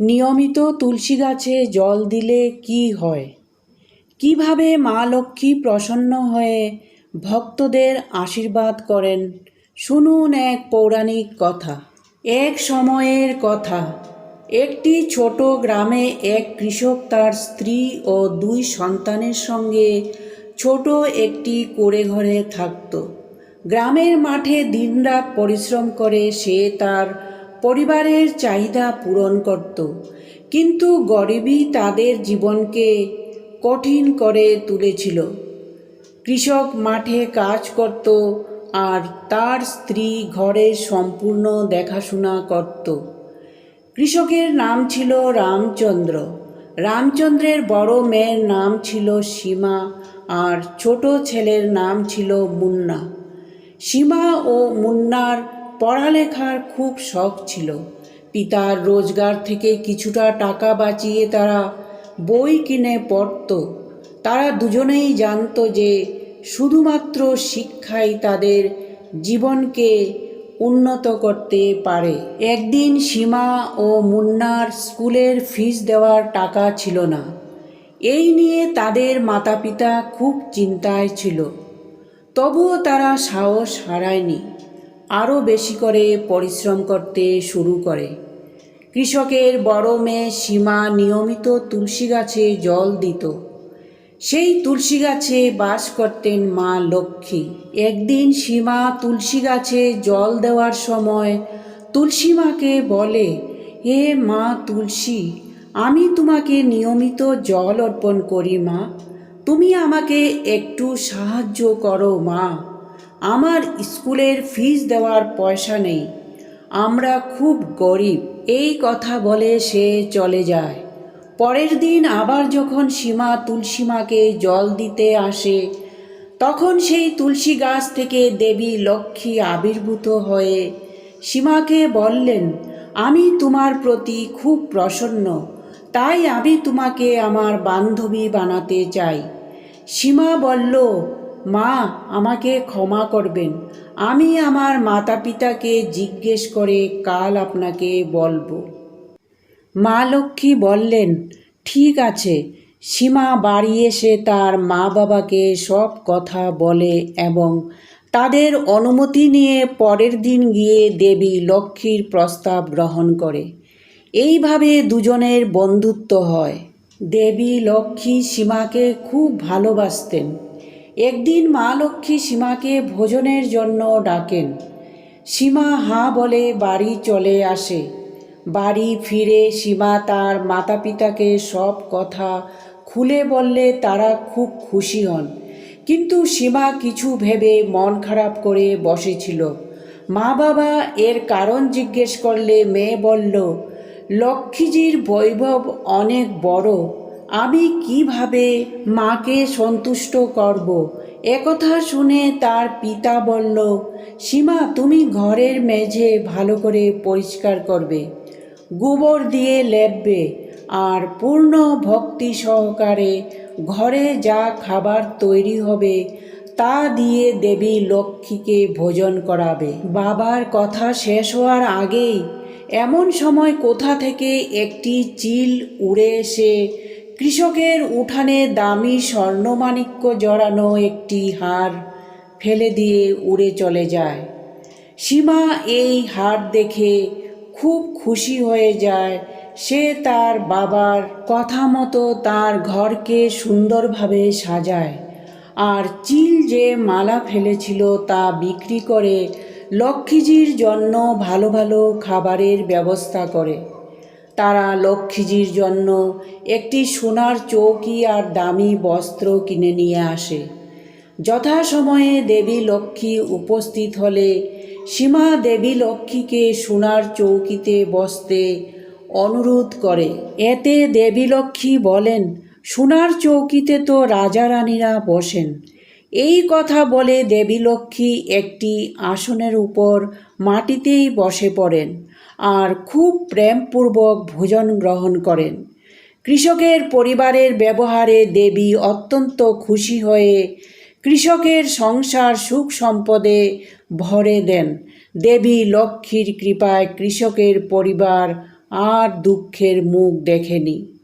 নিয়মিত তুলসী গাছে জল দিলে কি হয়? কীভাবে মা লক্ষ্মী প্রসন্ন হয়ে ভক্তদের আশীর্বাদ করেন? শুনুন এক পৌরাণিক কথা। এক সময়ের কথা। একটি ছোট গ্রামে এক কৃষক তার স্ত্রী ও দুই সন্তানের সঙ্গে ছোট একটি কুড়ে ঘরে থাকত। গ্রামের মাঠে দিনরাত পরিশ্রম করে সে তার পরিবারের চাহিদা পূরণ করত। কিন্তু গরিবই তাদের জীবনকে কঠিন করে তুলেছিল। কৃষক মাঠে কাজ করত আর তার স্ত্রী ঘরের সম্পূর্ণ দেখাশোনা করত। কৃষকের নাম ছিল রামচন্দ্র। রামচন্দ্রের বড় মেয়ের নাম ছিল সীমা আর ছোট ছেলের নাম ছিল মুন্না। সীমা ও মুন্নার পড়ালেখার খুব শখ ছিল। পিতার রোজগার থেকে কিছুটা টাকা বাঁচিয়ে তারা বই কিনে পড়ত। তারা দুজনেই জানতো যে শুধুমাত্র শিক্ষাই তাদের জীবনকে উন্নত করতে পারে। একদিন সীমা ও মুন্নার স্কুলের ফিস দেওয়ার টাকা ছিল না। এই নিয়ে তাদের মাতা পিতা খুব চিন্তায় ছিল। তবুও তারা সাহস হারায়নি। আরও বেশি করে পরিশ্রম করতে শুরু করে। কৃষকের বড় মেয়ে সীমা নিয়মিত তুলসী গাছে জল দিত। সেই তুলসী গাছে বাস করতেন মা লক্ষ্মী। একদিন সীমা তুলসী গাছে জল দেওয়ার সময় তুলসী মাকে বলে, হে মা তুলসী, আমি তোমাকে নিয়মিত জল অর্পণ করি মা। তুমি আমাকে একটু সাহায্য করো মা। আমার স্কুলের ফিস দেওয়ার পয়সা নেই। আমরা খুব গরিব। এই কথা বলে সে চলে যায়। পরের দিন আবার যখন সীমা তুলসীমাকে জল দিতে আসে, তখন সেই তুলসী গাছ থেকে দেবী লক্ষ্মী আবির্ভূত হয়ে সীমাকে বললেন, আমি তোমার প্রতি খুব প্রসন্ন। তাই আমি তোমাকে আমার বান্ধবী বানাতে চাই। সীমা বলল মা, আমাকে ক্ষমা করবেন। আমি আমার মাতা পিতাকে জিজ্ঞেস করে কাল আপনাকে বলব। মা লক্ষ্মী বললেন, ঠিক আছে। সীমা বাড়ি এসে তার মা বাবাকে সব কথা বলে এবং তাদের অনুমতি নিয়ে পরের দিন গিয়ে দেবী লক্ষ্মীর প্রস্তাব গ্রহণ করে। এইভাবে দুজনের বন্ধুত্ব হয়। দেবী লক্ষ্মী সীমাকে খুব ভালোবাসতেন। একদিন মা লক্ষ্মী সীমাকে ভোজনের জন্য ডাকেন। সীমা হাঁ বলে, বাড়ি চলে আসে। বাড়ি ফিরে সীমা তার মাতা পিতাকে সব কথা খুলে বললে তারা খুব খুশি হন। কিন্তু সীমা কিছু ভেবে মন খারাপ করে বসেছিল। মা বাবা এর কারণ জিজ্ঞেস করলে মেয়ে বলল, লক্ষ্মীজির বৈভব অনেক বড়। আমি কীভাবে মাকে সন্তুষ্ট করব? একথা শুনে তার পিতা বলল, সীমা, তুমি ঘরের মেঝে ভালো করে পরিষ্কার করবে, গোবর দিয়ে লেপবে আর পূর্ণ ভক্তি সহকারে ঘরে যা খাবার তৈরি হবে তা দিয়ে দেবী লক্ষ্মীকে ভোজন করাবে। বাবার কথা শেষ হওয়ার আগেই এমন সময় কোথা থেকে একটি চিল উড়ে এসে কৃষকের উঠানে দামি স্বর্ণমাণিক্য জড়ানো একটি হার ফেলে দিয়ে উড়ে চলে যায়। সীমা এই হার দেখে খুব খুশি হয়ে যায়। সে তার বাবার কথা মতো তার ঘরকে সুন্দরভাবে সাজায়। আর চিল যে মালা ফেলেছিল তা বিক্রি করে লক্ষ্মীজির জন্য ভালো ভালো খাবারের ব্যবস্থা করে। তারা লক্ষ্মীজির জন্য একটি সোনার চৌকি আর দামি বস্ত্র কিনে নিয়ে আসে। যথাসময়ে দেবী লক্ষ্মী উপস্থিত হলে সীমা দেবী লক্ষ্মীকে সোনার চৌকিতে বসতে অনুরোধ করে। এতে দেবী লক্ষ্মী বলেন, সোনার চৌকিতে তো রাজা রানীরা বসেন। এই কথা বলে দেবী লক্ষ্মী একটি আসনের উপর মাটিতেই বসে পড়েন। আর খুব প্রেমপূর্বক ভোজন গ্রহণ করেন। কৃষকের পরিবারের ব্যবহারে দেবী অত্যন্ত খুশি হয়ে কৃষকের সংসার সুখ সম্পদে ভরে দেন। দেবী লক্ষ্মীর কৃপায় কৃষকের পরিবার আর দুঃখের মুখ দেখেনি।